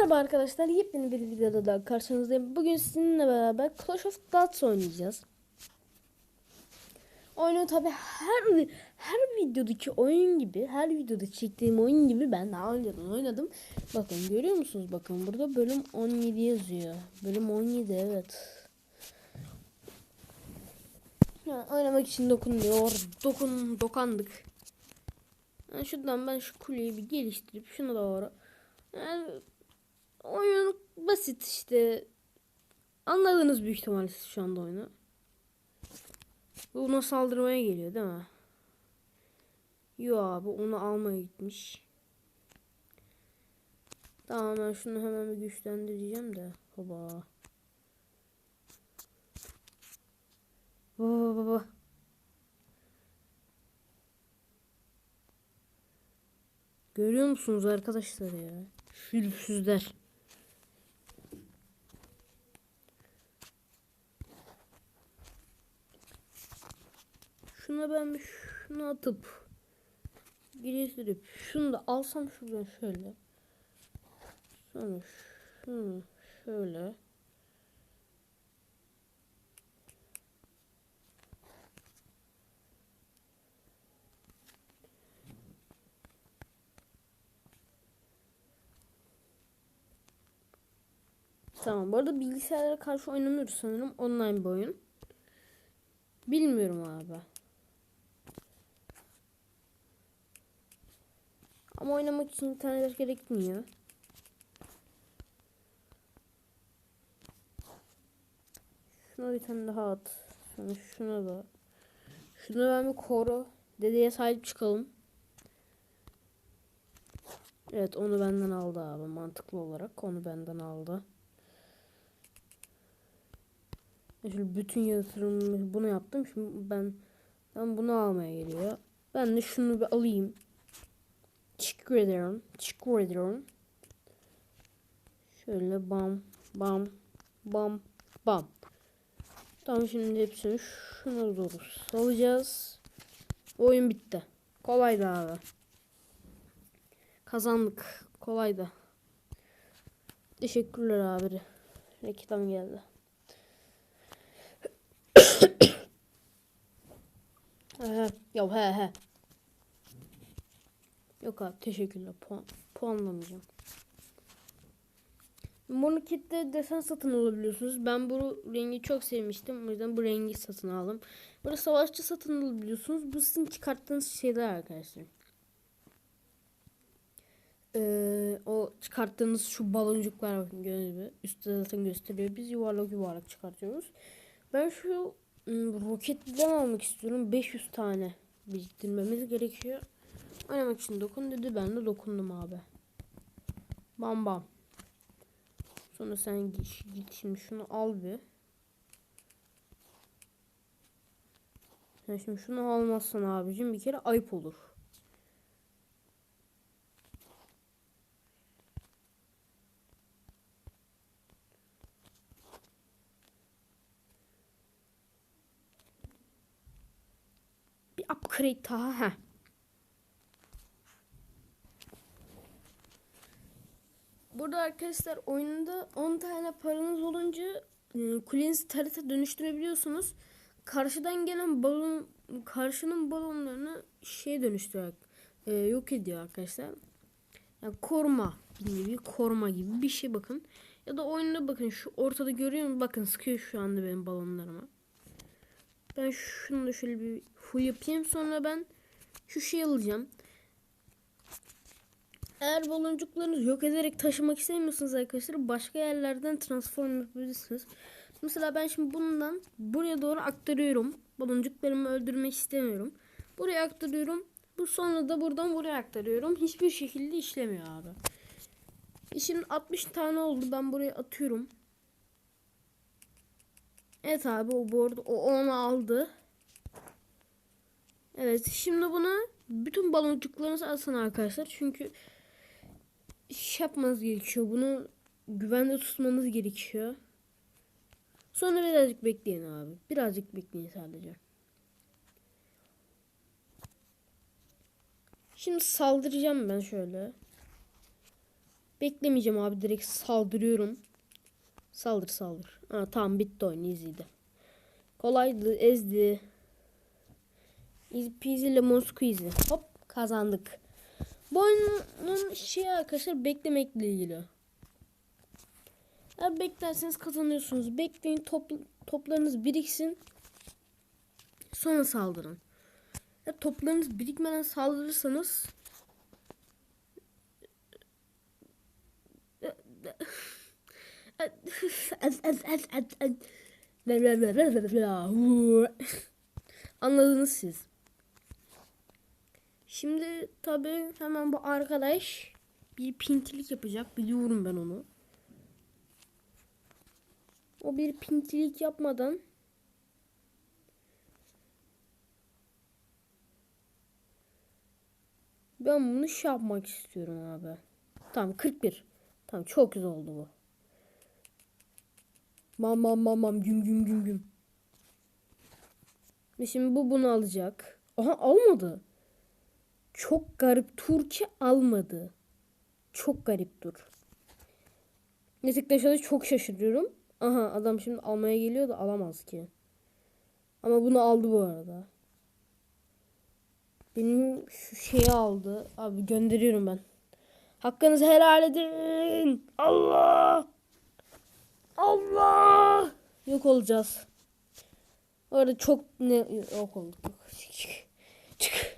Merhaba arkadaşlar, yepyeni bir videoda daha karşınızdayım. Bugün sizinle beraber Clash of Clans oynayacağız. Oyunu tabi her her videodaki oyun gibi, her videoda çektiğim oyun gibi ben daha önceden oynadım. Bakın görüyor musunuz? Bakın burada bölüm 17 yazıyor. Bölüm 17 evet. Ya, oynamak için dokun diyor. Dokun, dokandık. Yani şuradan ben şu kuleyi bir geliştirip şuna doğru. Yani oyun basit işte. Anladınız büyük ihtimalle şu anda oyunu. Bu ona saldırmaya geliyor değil mi? Yo abi onu almaya gitmiş. Tamam ben şunu hemen bir güçlendireceğim de. Hoba. Baba baba. Görüyor musunuz arkadaşlar ya? Şülüpsüzler. Şuna ben şunu atıp geliştirip şunu da alsam şuradan şöyle. Sonra şunu şöyle. Tamam. Bu arada bilgisayarlara karşı oynanıyoruz sanırım. Online bir oyun. Bilmiyorum abi. Ama oynamak için internet gerekmiyor. Şuna bir tane daha at. Sonra şuna da. Şunu ben bir koru. Dedeye sahip çıkalım. Evet onu benden aldı abi mantıklı olarak. Onu benden aldı. Şimdi bütün yatırımımı bunu yaptım. Şimdi ben ben bunu almaya geliyor. Ben de şunu bir alayım. Teşekkür ederim. Teşekkür ederim. Şöyle bam bam bam bam. Tamam şimdi hepsini şuna doğru salacağız. Oyun bitti. Kolaydı abi. Kazandık. Kolaydı. Teşekkürler abi. Reklam geldi. Ya he he. Yok abi teşekkürler. Puan, puanlamayacağım. Bunu kitle desen satın alabiliyorsunuz. Ben bu rengi çok sevmiştim. O yüzden bu rengi satın aldım. Burada savaşçı satın alabiliyorsunuz. Bu sizin çıkarttığınız şeyler arkadaşlar. Ee, o çıkarttığınız şu baloncuklar bakın gördüğünüz gibi. Üstte zaten gösteriyor. Biz yuvarlak yuvarlak çıkartıyoruz. Ben şu roketliden almak istiyorum. 500 tane biriktirmemiz gerekiyor. Oynamak için dokun dedi. Ben de dokundum abi. Bam bam. Sonra sen git, git şimdi şunu al bir. Sen şimdi şunu almazsan abicim bir kere ayıp olur. Bir upgrade daha. Heh. Arkadaşlar oyunda 10 tane paranız olunca e, kulenizi tarıta dönüştürebiliyorsunuz. Karşıdan gelen balon karşının balonlarını şey dönüştürerek e, yok ediyor arkadaşlar. Yani koruma nevi koruma gibi bir şey bakın. Ya da oyunda bakın şu ortada görüyor musun? Bakın sıkıyor şu anda benim balonlarıma. Ben şunu da şöyle bir full yapayım sonra ben şu şey alacağım. Eğer baloncuklarınızı yok ederek taşımak istemiyorsanız arkadaşlar başka yerlerden transform yapabilirsiniz. Mesela ben şimdi bundan buraya doğru aktarıyorum. Baloncuklarımı öldürmek istemiyorum. Buraya aktarıyorum. Bu sonra da buradan buraya aktarıyorum. Hiçbir şekilde işlemiyor abi. Şimdi 60 tane oldu. Ben buraya atıyorum. Evet abi o bu arada o onu aldı. Evet şimdi buna bütün baloncuklarınızı atın arkadaşlar. Çünkü iş yapmanız gerekiyor. Bunu güvende tutmanız gerekiyor. Sonra birazcık bekleyin abi. Birazcık bekleyin sadece. Şimdi saldıracağım ben şöyle. Beklemeyeceğim abi direkt saldırıyorum. Saldır saldır. Ha, tamam bitti oyun easy'di. Kolaydı ezdi. Easy peasy lemon squeezy. Hop kazandık. Bu oyunun şey arkadaşlar beklemekle ilgili. Eğer beklerseniz kazanıyorsunuz. Bekleyin top, toplarınız biriksin. Sonra saldırın. Eğer toplarınız birikmeden saldırırsanız Anladınız siz. Şimdi tabi hemen bu arkadaş bir pintilik yapacak. Biliyorum ben onu. O bir pintilik yapmadan ben bunu şey yapmak istiyorum abi. Tamam 41. Tamam çok güzel oldu bu. Mam mam mam mam güm güm güm güm. Şimdi bu bunu alacak. Aha almadı. Çok garip. Turki almadı. Çok garip dur. Gerçekten çok şaşırıyorum. Aha adam şimdi almaya geliyor da alamaz ki. Ama bunu aldı bu arada. Benim şu şeyi aldı. Abi gönderiyorum ben. Hakkınızı helal edin. Allah. Allah. Yok olacağız. Orada çok ne yok olduk. Çık çık. Çık.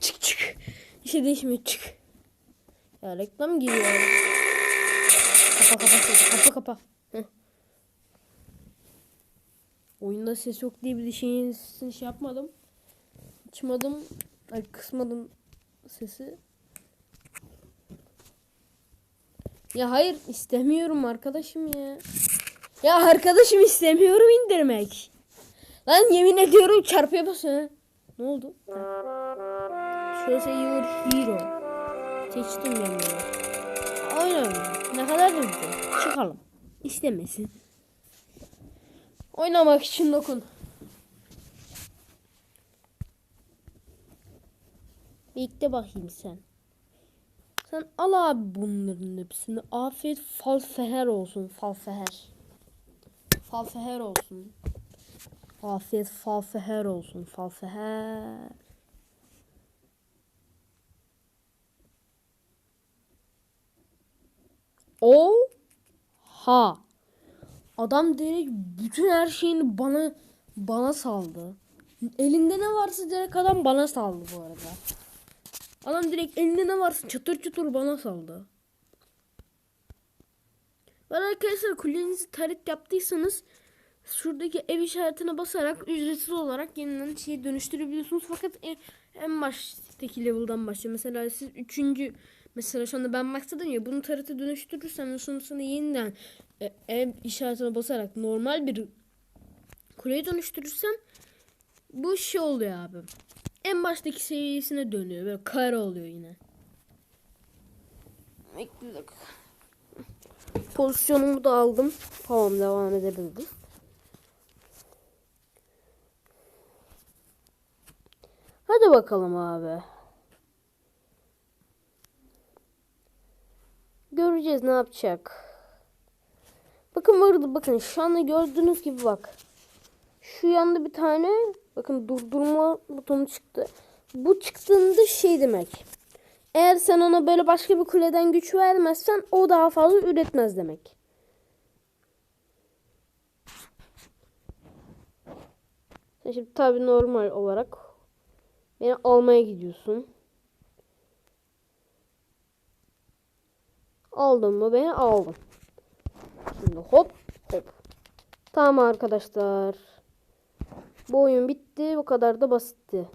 Çık çık. Bir şey değişmiyor çık. Ya reklam giriyor. Kapa kapa kapa kapa. Heh. Oyunda ses yok diye bir şeyin sesini şey yapmadım. Açmadım. Ay kısmadım sesi. Ya hayır istemiyorum arkadaşım ya. Ya arkadaşım istemiyorum indirmek. Lan yemin ediyorum çarpıya basıyor. Ne oldu? Şöyle your hero. Seçtim ben bunu. Aynen. Ne kadar da güzel. Çıkalım. İstemesin. Oynamak için dokun. Bekle bakayım sen. Sen al abi bunların hepsini. Afiyet falseher olsun. Falseher. Falseher olsun. Afiyet falseher olsun. Falseher. O ha. Adam direkt bütün her şeyini bana bana saldı. Elinde ne varsa direkt adam bana saldı bu arada. Adam direkt elinde ne varsa çatır çatır bana saldı. Ben arkadaşlar kulenizi tarit yaptıysanız şuradaki ev işaretine basarak ücretsiz olarak yeniden şeyi dönüştürebiliyorsunuz. Fakat en, en baştaki level'dan başlıyor. Mesela siz üçüncü mesela şu anda ben maksadım ya bunu tarite dönüştürürsem sonrasında yeniden e, ev işaretine basarak normal bir kuleye dönüştürürsem bu şey oluyor abi. En baştaki seviyesine dönüyor. Böyle kare oluyor yine. Bir dakika. Pozisyonumu da aldım. Tamam devam edebiliriz. Hadi bakalım abi. Göreceğiz ne yapacak. Bakın burada bakın şu anda gördüğünüz gibi bak. Şu yanda bir tane bakın durdurma butonu çıktı. Bu çıktığında şey demek. Eğer sen ona böyle başka bir kuleden güç vermezsen o daha fazla üretmez demek. Sen şimdi tabi normal olarak beni almaya gidiyorsun. Aldın mı beni aldın. Şimdi hop hop. Tamam arkadaşlar. Bu oyun bitti. Bu kadar da basitti.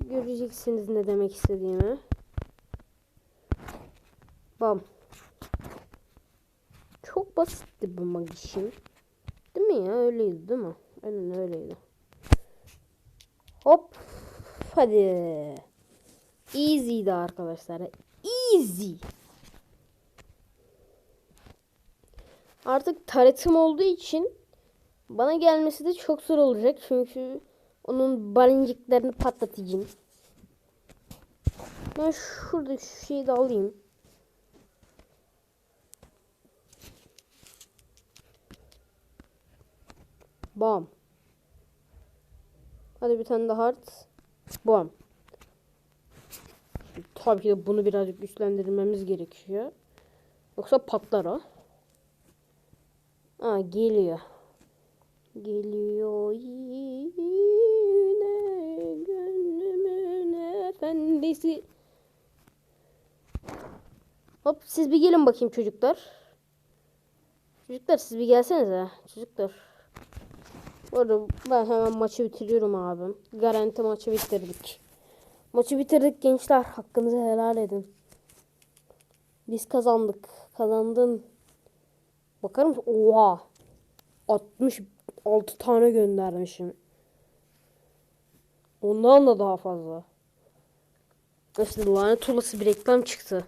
Göreceksiniz ne demek istediğimi. Bam. Çok basitti bu magişim. Değil mi ya? Öyleydi değil mi? Aynen öyleydi. Hop. Hadi. Easy'di arkadaşlar. Easy. Artık taretim olduğu için bana gelmesi de çok zor olacak. Çünkü onun balinciklerini patlatacağım. Ben şurada şu şeyi de alayım. Bam. Hadi bir tane daha heart. Bam. Tabii ki de bunu birazcık güçlendirmemiz gerekiyor. Yoksa patlar o. Aa geliyor. Geliyor yine gönlümün efendisi. Hop siz bir gelin bakayım çocuklar. Çocuklar siz bir gelsenize. Çocuklar. Bu arada ben hemen maçı bitiriyorum abim. Garanti maçı bitirdik. Maçı bitirdik gençler. Hakkınızı helal edin. Biz kazandık. Kazandın. Bakar mısın? Oha. 66 tane göndermişim. Ondan da daha fazla. İşte lanet olası bir reklam çıktı.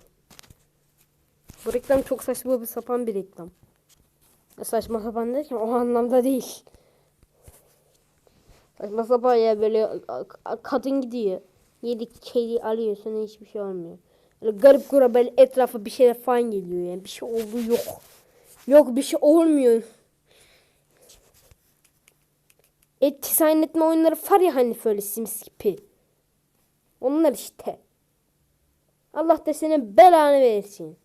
Bu reklam çok saçma bir sapan bir reklam. Saçma sapan derken o anlamda değil. Saçma sapan ya böyle kadın gidiyor. Yedik kedi alıyor sonra hiçbir şey olmuyor. Böyle garip gura böyle etrafa bir şeyler falan geliyor yani. Bir şey olduğu yok. Yok bir şey olmuyor. Et dizayn etme oyunları var ya hani böyle Sims gibi. Onlar işte. Allah da senin belanı versin.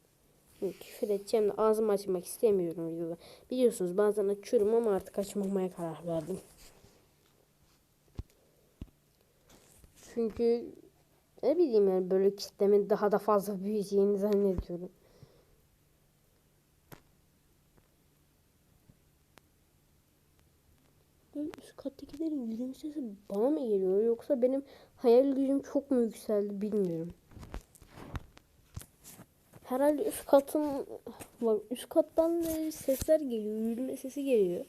Şimdi Küfür edeceğim de ağzımı açmak istemiyorum. Biliyorsunuz bazen açıyorum ama artık açmamaya karar verdim. Çünkü ne bileyim yani böyle kitlemin daha da fazla büyüyeceğini zannediyorum. Üst kattakilerin gülüm sesi bana mı geliyor yoksa benim hayal gücüm çok mu yükseldi bilmiyorum. Herhalde üst katın bak üst kattan sesler geliyor, yürüme sesi geliyor.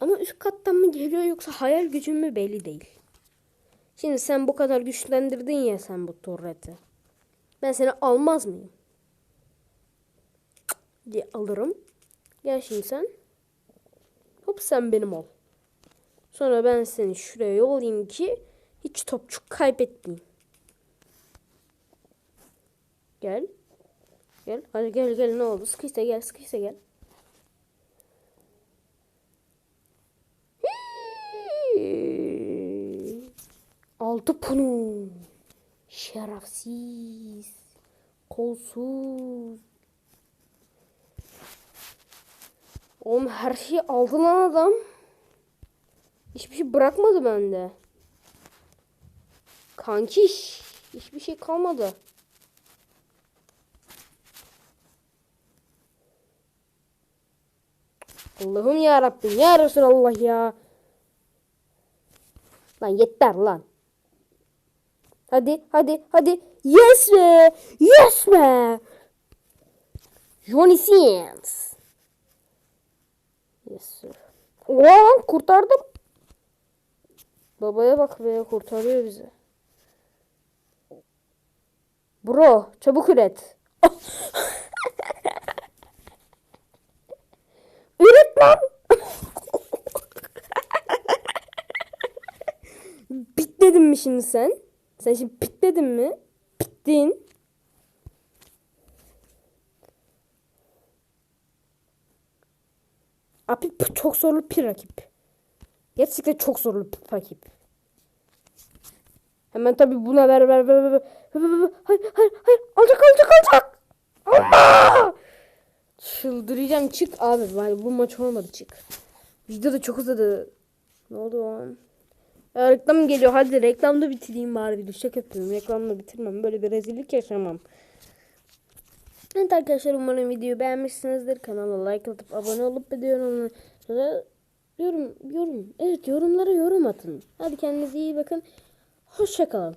Ama üst kattan mı geliyor yoksa hayal gücüm mü belli değil. Şimdi sen bu kadar güçlendirdin ya sen bu turreti. Ben seni almaz mıyım? diye alırım. Gel şimdi sen. Hop sen benim ol. Sonra ben seni şuraya yollayayım ki hiç topçuk kaybetmeyeyim. Gel. Gel. Hadi gel gel ne oldu? Sıkıysa gel sıkıysa gel. Altı punu. Şerefsiz. Kolsuz. Oğlum her şeyi aldı lan adam. Hiçbir şey bırakmadı bende. Kankiş. Hiçbir şey kalmadı. Allah'ım ya Rabbim ya Resulallah ya. Lan yeter lan. Hadi hadi hadi. Yes be. Yes be. Johnny Sins. Yes sir. Oha lan kurtardım. Babaya bak be kurtarıyor bizi. Bro çabuk üret. üret lan. Bitledin mi şimdi sen? Sen şimdi bitledin mi? Bittin. Abi çok zorlu bir rakip. Gerçekten çok zorlu bir rakip. Hemen tabi buna ver ver ver ver. ver. Hayır hayır hayır. Alacak alacak alacak. Allah! Çıldıracağım çık abi. Bu maç olmadı çık. Video da çok uzadı. Ne oldu o? Ya, reklam geliyor. Hadi reklamda bitireyim bari. Bir şaka yapıyorum. Reklamda bitirmem. Böyle bir rezillik yaşamam. Evet arkadaşlar umarım videoyu beğenmişsinizdir. Kanala like atıp abone olup videolarına yorum yorum evet yorumlara yorum atın. Hadi kendinize iyi bakın. Hoşçakalın.